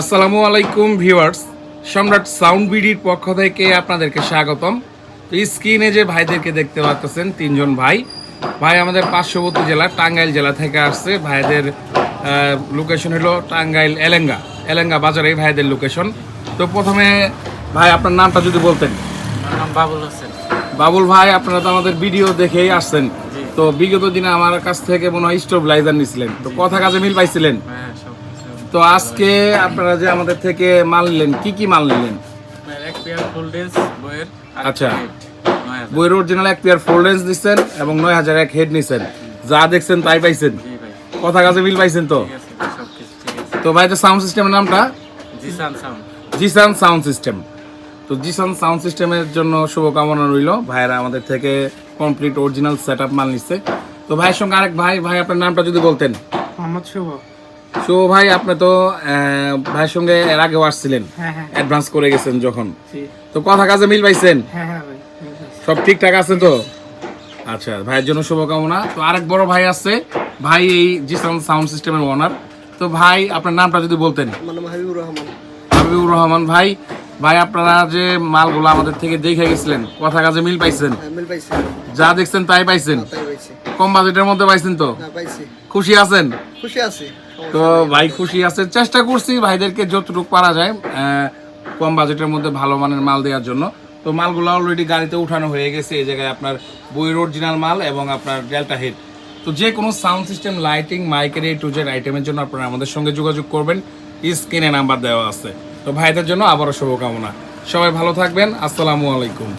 আসসালামু আলাইকুম ভিউয়ার্স সম্রাট সাউন্ড বিডির পক্ষ থেকে আপনাদেরকে স্বাগতম। তো স্ক্রিনে যে ভাইদেরকে দেখতে পাচ্ছেন তিনজন ভাই। ভাই আমাদের পার্শ্ববর্তী জেলা টাঙ্গাইল জেলা থেকে আসছে। ভাইদের লোকেশন হলো টাঙ্গাইল এলেঙ্গা। এলেঙ্গা বাজারে ভাইদের লোকেশন তো প্রথমে ভাই আপনার নামটা যদি বলতেন। নাম বাবুল হোসেন। বাবুল ভাই আপনারা তো আমাদের ভিডিও দেখেই আসছেন। তো বিগত দিনে আমার কাছ থেকে মনে হয় স্টোভ লাইজার নিছিলেন। তো কথা কাজে মিল পাইছিলেন। হ্যাঁ তো আজকে আপনারা যে আমাদের থেকে মাল নিলেন কি কি মাল নিলেন? আচ্ছা। বইয়ের অরিজিনাল এক পেয়ার ফোর রেঞ্জ দিচ্ছেন এবং নয় হাজার এক হেড নিচ্ছেন যা দেখছেন তাই পাইছেন। জি ভাই। কথা কাজে মিল পাইছেন তো? ঠিক আছে সব কিছু ঠিক আছে। তো ভাই তো সাউন্ড সিস্টেমের নামটা? জিসান সাউন্ড সাউন্ড সিস্টেম তো জিসান সাউন্ড সিস্টেমের জন্য শুভকামনা রইল। ভাইয়েরা আমাদের থেকে কমপ্লিট অরিজিনাল সেট আপ মাল নিচ্ছে। তো ভাইয়ের সঙ্গে আরেক ভাই ভাই আপনার নামটা যদি বলতেন। মোহাম্মদ শুভ। শুভ ভাই আপনি তো ভাইয়ের সঙ্গে এর আগেও আসছিলেন। হ্যাঁ হ্যাঁ। অ্যাডভান্স করে গেছেন যখন। তো কথা কাজে মিল পাইছেন? হ্যাঁ হ্যাঁ। সব ঠিকঠাক আছে তো? আচ্ছা ভাইয়ের জন্য শুভকামনা। তো আরেক বড় ভাই আছে ভাই এই জিসান সাউন্ড সিস্টেমের ওনার। তো ভাই আপনার নামটা যদি বলতেন। আমার হাবিবুর রহমান। হাবিবুর রহমান ভাই ভাই আপনারা যে মালগুলো আমাদের থেকে দেখে গেছিলেন কথা কাজে মিল পাইছেন? যা দেখছেন তাই পাইছেন? তাই পাইছি। কম বাজেটের মধ্যে পাইছেন তো? না পাইছি। খুশি আছেন? খুশি আছি। তো ভাই খুশি আছে। চেষ্টা করছি ভাইদেরকে যতটুকু পারা যায় কম বাজেটের মধ্যে ভালো মানের মাল দেওয়ার জন্য। তো মালগুলো অলরেডি গাড়িতে উঠানো হয়ে গেছে, এই জায়গায় আপনার বইয়ের অরিজিনাল মাল এবং আপনার ডেল্টা হেড তো যে কোনো সাউন্ড সিস্টেম লাইটিং মাইকের এই টু জেড আইটেমের জন্য আপনারা আমাদের সঙ্গে যোগাযোগ করবেন। স্ক্রিনে নাম্বার দেওয়া আছে। তো ভাইদের জন্য আবারও শুভকামনা। সবাই ভালো থাকবেন। আসসালামু আলাইকুম।